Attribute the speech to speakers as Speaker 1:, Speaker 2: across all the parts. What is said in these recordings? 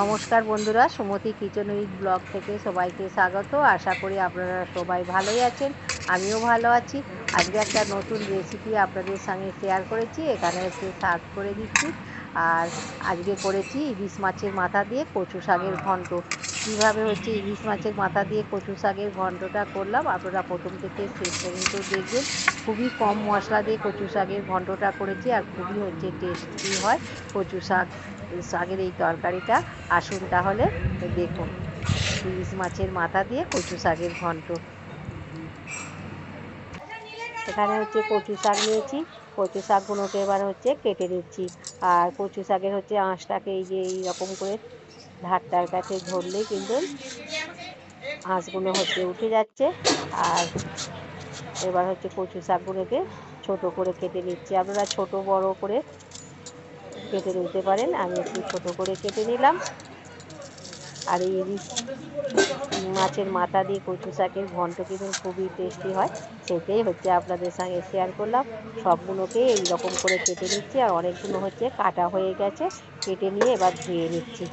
Speaker 1: নমস্কার বন্ধুরা, সুমতি kitchen with blog থেকে সবাইকে স্বাগত। আশা করি আপনারা সবাই ভালোই আছেন, আমিও ভালো আছি। আজকে একটা নতুন রেসিপি আপনাদের সঙ্গে শেয়ার করেছি, এখানে হচ্ছে সার্ভ করে দিচ্ছি। আর আজকে করেছি ইলিশ মাছের মাথা দিয়ে কচু শাকের ঘন্ট। কীভাবে হচ্ছে ইলিশ মাছের মাথা দিয়ে কচু শাকের ঘন্টটা করলাম, আপনারা প্রথম থেকে শেষ পর্যন্ত দেখবেন। খুবই কম মশলা দিয়ে কচু শাকের ঘন্টটা করেছি আর খুবই হচ্ছে টেস্টি হয় কচু শাক। শাকের এই তরকারিটা আসুন তাহলে দেখুন। ইলিশ মাছের মাথা দিয়ে কচু শাকের ঘন্ট। এখানে হচ্ছে কচু শাক নিয়েছি। কচু শাকগুলোকে এবার হচ্ছে কেটে নিচ্ছি। আর কচু শাকের হচ্ছে আঁশটাকে এই যে এইরকম করে ধারটার কাছে ধরলেই কিন্তু আঁশগুলো হচ্ছে উঠে যাচ্ছে। আর এবার হচ্ছে কচু শাকগুলোকে ছোট করে কেটে নিচ্ছি। আপনারা ছোট বড় করে কেটে নিতে পারেন, আমি একটু ছোটো করে কেটে নিলাম। আর এই ইলিশ মাছের মাথা দিয়ে কচু শাকের ঘন্ট কিন্তু খুবই টেস্টি হয়, সেটাই হচ্ছে আপনাদের সঙ্গে শেয়ার করলাম। সবগুলোকে এই রকম করে কেটে নিচ্ছি, আর অনেকগুলো হচ্ছে কাটা হয়ে গেছে, কেটে নিয়ে এবার ধুয়ে নিচ্ছি।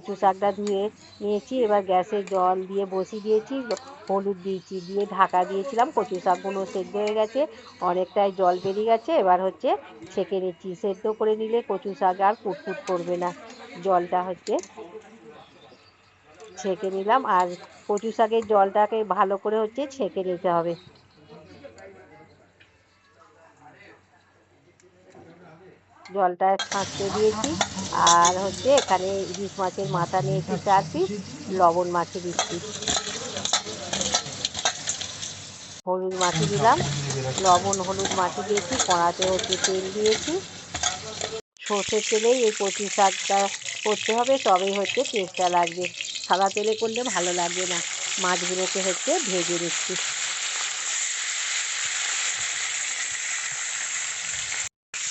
Speaker 1: কচু শাকটা ধুয়ে নিয়েছি, এবার গ্যাসে জল দিয়ে বসিয়ে দিয়েছি, হলুদ দিয়েছি, দিয়ে ঢাকা দিয়েছিলাম, কচু শাকগুলো সেদ্ধ হয়ে গেছে, অনেকটাই জল বেরিয়ে গেছে, এবার হচ্ছে ছেঁকে নিচ্ছি, সেদ্ধ করে নিলে কচু শাক আর কুটকুট করবে না, জলটা হচ্ছে ছেঁকে নিলাম, আর কচু শাকের জলটাকে ভালো করে হচ্ছে ছেঁকে নিতে হবে। জলটা ছাঁচতে দিয়েছি আর হচ্ছে এখানে ইলিশ মাছের মাথা নিয়েছি চার পিস লবণ মাখিয়ে দিচ্ছি হলুদ মাখিয়ে দিলাম, লবণ, হলুদ মাখিয়ে দিয়েছি, কড়াতে হচ্ছে তেল দিয়েছি। সর্ষের তেলেই এই কচি শাকটা করতে হবে, তবেই হচ্ছে টেস্টটা লাগবে। সাদা তেলে করলে ভালো লাগবে না, মাছগুলোকে হচ্ছে ভেজে নিচ্ছি।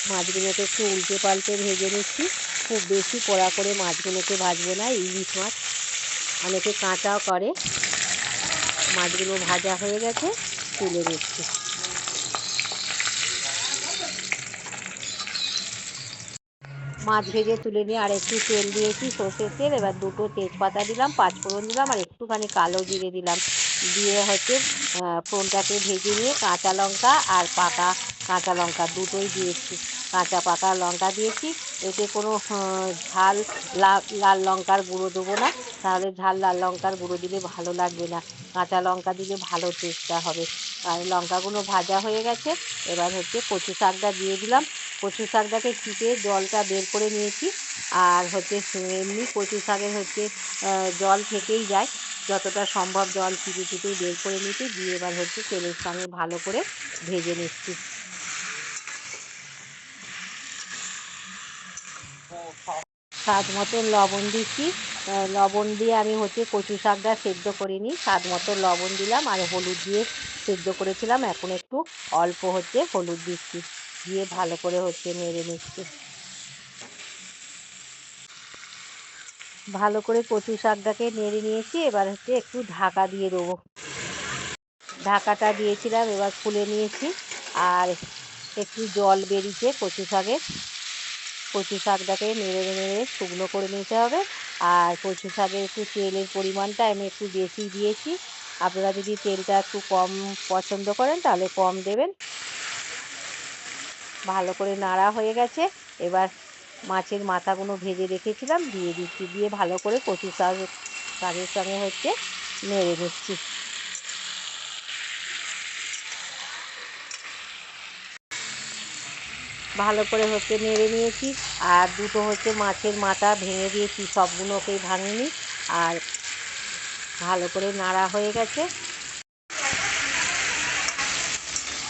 Speaker 1: মাছগুলোকে একটু উল্টে পাল্টে ভেজে নিচ্ছি। খুব বেশি কড়া করে মাছগুলোকে ভাজবো না, ইলিশ মাছ। অনেকে কাঁচাও করে। মাছগুলো ভাজা হয়ে গেছে, তুলে নিচ্ছি। মাছ ভেজে তুলে নিয়ে আর একটু তেল দিয়েছি, সর্ষের তেল। এবার দুটো তেজপাতা দিলাম, পাঁচফোড়ন দিলাম, আর একটুখানি কালো জিরে দিলাম। দিয়ে হচ্ছে ফোনটাকে ভেজে নিয়ে কাঁচা লঙ্কা আর পাকা কাঁচা লঙ্কা দুটোই দিয়েছি। কাঁচা পাকা লঙ্কা দিয়েছি। এতে কোনো ঝাল লাল লঙ্কার গুঁড়ো দেবো না। তাহলে ঝাল লাল লঙ্কার গুঁড়ো দিলে ভালো লাগবে না। কাঁচা লঙ্কা দিলে ভালো টেস্টটা হবে। আর লঙ্কাগুলো ভাজা হয়ে গেছে। এবার হচ্ছে কচু শাকটা দিয়ে দিলাম। কচু শাকটাকে চিপে জলটা বের করে নিয়েছি। আর হচ্ছে এমনি কচু শাকের হচ্ছে জল থেকেই যায়। যতটা সম্ভব জল চিপে চিপে বের করে নিতে। দিয়ে এবার হচ্ছে তেলের সঙ্গে ভালো করে ভেজে নিচ্ছি। স্বাদ মতো লবণ দিচ্ছি। লবণ দিয়ে আমি হচ্ছে কচু শাকটা সেদ্ধ করিনি স্বাদ মতো লবণ দিলাম আর হলুদ দিয়ে সেদ্ধ করেছিলাম। এখন একটু অল্প হচ্ছে হলুদ দিচ্ছি। দিয়ে ভালো করে হচ্ছে নেড়ে নিচ্ছি। ভালো করে কচু শাকটাকে নেড়ে নিয়েছি। এবার হচ্ছে একটু ঢাকা দিয়ে দেবো। ঢাকাটা দিয়েছিলাম, এবার খুলে নিয়েছি। আর একটু জল বেরিয়েছে কচু শাকের। কচু শাকটাকে নেড়ে নেড়ে শুকনো করে নিতে হবে। আর কচু শাকের একটু তেলের পরিমাণটা আমি একটু বেশি দিয়েছি। আপনারা যদি তেলটা একটু কম পছন্দ করেন, তাহলে কম দেবেন। ভালো করে নাড়া হয়ে গেছে। এবার মাছের মাথাগুলো ভেজে রেখেছিলাম, দিয়ে দিচ্ছি, দিয়ে ভালো করে কচু শাক, শাকের সঙ্গে হচ্ছে নেড়ে নিচ্ছি। ভালো করে হচ্ছে নেড়ে নিয়েছি। আর দুটো হচ্ছে মাছের মাথা ভেঙে দিয়েছি, সবগুলোকেই ভাঙিনি। আর ভালো করে নাড়া হয়ে গেছে।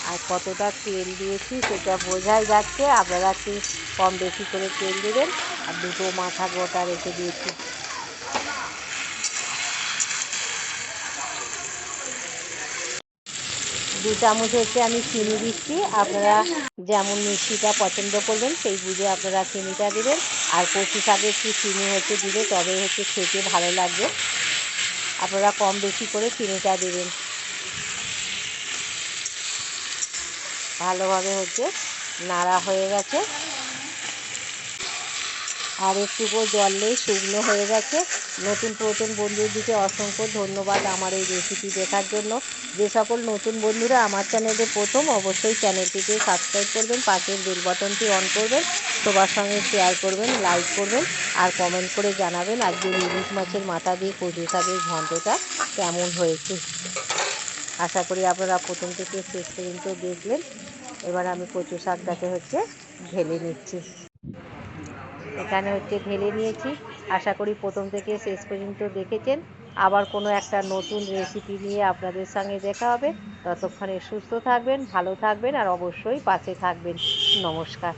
Speaker 1: আর কতটা তেল দিয়েছি সেটা বোঝাই যাচ্ছে। আপনারা একটু কম বেশি করে তেল দেবেন। আর দুটো মাথা গোটা রেখে দিয়েছি। দু চামচ হচ্ছে আমি চিনি দিচ্ছি। আপনারা যেমন মিষ্টিটা পছন্দ করবেন, সেই বুঝে আপনারা চিনিটা দেবেন। আর কচু শাকে একটু চিনি হচ্ছে দিলে তবে হচ্ছে খেতে ভালো লাগবে। আপনারা কম বেশি করে চিনিটা দেবেন। ভালোভাবে হচ্ছে নাড়া হয়ে গেছে। আর একটুকু জললেই শুকনো হয়ে গেছে। নতুন নতুন বন্ধুদিকে অসংখ্য ধন্যবাদ আমার এই রেসিপি দেখার জন্য। যে সকল নতুন বন্ধুরা আমার চ্যানেলে প্রথম, অবশ্যই চ্যানেলটিকে সাবস্ক্রাইব করবেন, পাশের বেল বাটনটি অন করবেন, সবার সঙ্গে শেয়ার করবেন লাইক করবেন, আর কমেন্ট করে জানাবেন আজকে ইলিশ মাছের মাথা দিয়ে কচু শাকের ঘন্টটা কেমন হয়েছে। আশা করি আপনারা প্রথম থেকে শেষ পর্যন্ত দেখলেন। এবার আমি কচু শাকটাকে হচ্ছে ঢেলে নিচ্ছি। এখানে হচ্ছে ঢেলে নিয়েছি। আশা করি প্রথম থেকে শেষ পর্যন্ত দেখেছেন। আবার কোনো একটা নতুন রেসিপি নিয়ে আপনাদের সঙ্গে দেখা হবে। ততক্ষণে সুস্থ থাকবেন, ভালো থাকবেন আর অবশ্যই পাশে থাকবেন। নমস্কার।